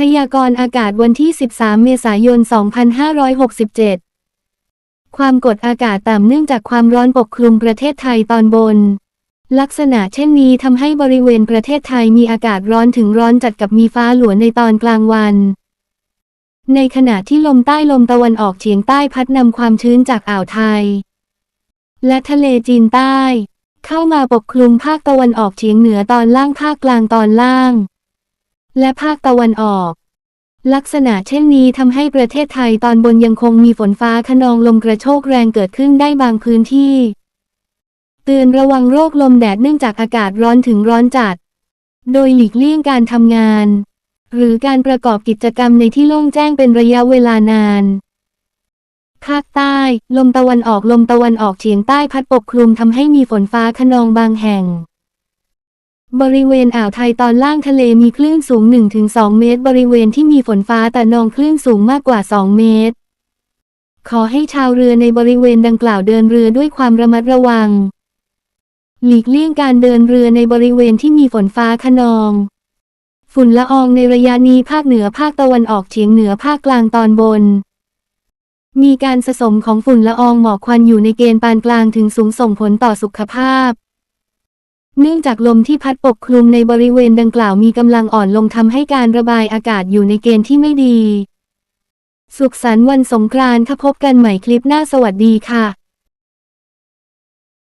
พยากรณ์อากาศวันที่ 13 เมษายน 2567 ความกดอากาศต่ำเนื่องจากความร้อนปกคลุมประเทศไทยตอนบน ลักษณะเช่นนี้ทำให้บริเวณประเทศไทยมีอากาศร้อนถึงร้อนจัดกับมีฟ้าหลวในตอนกลางวัน ในขณะที่ลมใต้ลมตะวันออกเฉียงใต้พัดนำความชื้นจากอ่าวไทย และทะเลจีนใต้ เข้ามาปกคลุมภาคตะวันออกเฉียงเหนือตอนล่างภาคกลางตอนล่าง และภาคตะวันออก ลักษณะเช่นนี้ทำให้ประเทศไทยตอนบนยังคงมีฝนฟ้าขนองลมกระโชกแรงเกิดขึ้นได้บางพื้นที่ เตือนระวังโรคลมแดดเนื่องจากอากาศร้อนถึงร้อนจัด โดยหลีกเลี่ยงการทำงาน หรือการประกอบกิจกรรมในที่โล่งแจ้งเป็นระยะเวลานานภาคใต้ ลมตะวันออกลมตะวันออกเฉียงใต้พัดปกคลุมทำให้มีฝนฟ้าขนองบางแห่ง บริเวณอ่าวไทยตอนล่างทะเลมีคลื่นสูง 1-2 เมตร บริเวณที่มีฝนฟ้าแต่นองคลื่นสูงมากกว่า 2 เมตร ขอให้ชาวเรือในบริเวณดังกล่าวเดินเรือด้วยความระมัดระวัง หลีกเลี่ยงการเดินเรือในบริเวณที่มีฝนฟ้าขนอง ฝุ่นละอองในระยะนี้ภาคเหนือภาคตะวันออกเฉียงเหนือภาคกลางตอนบน มีการสะสมของฝุ่นละอองหมอกควันอยู่ในเกณฑ์ปานกลางถึงสูงส่งผลต่อสุขภาพ เนื่องจากลมที่พัดปกคลุมในบริเวณดังกล่าวมีกำลังอ่อนลงทำให้การระบายอากาศอยู่ในเกณฑ์ที่ไม่ดี สุขสันต์วันสงกรานต์ค่ะพบกันใหม่คลิปหน้าสวัสดีค่ะ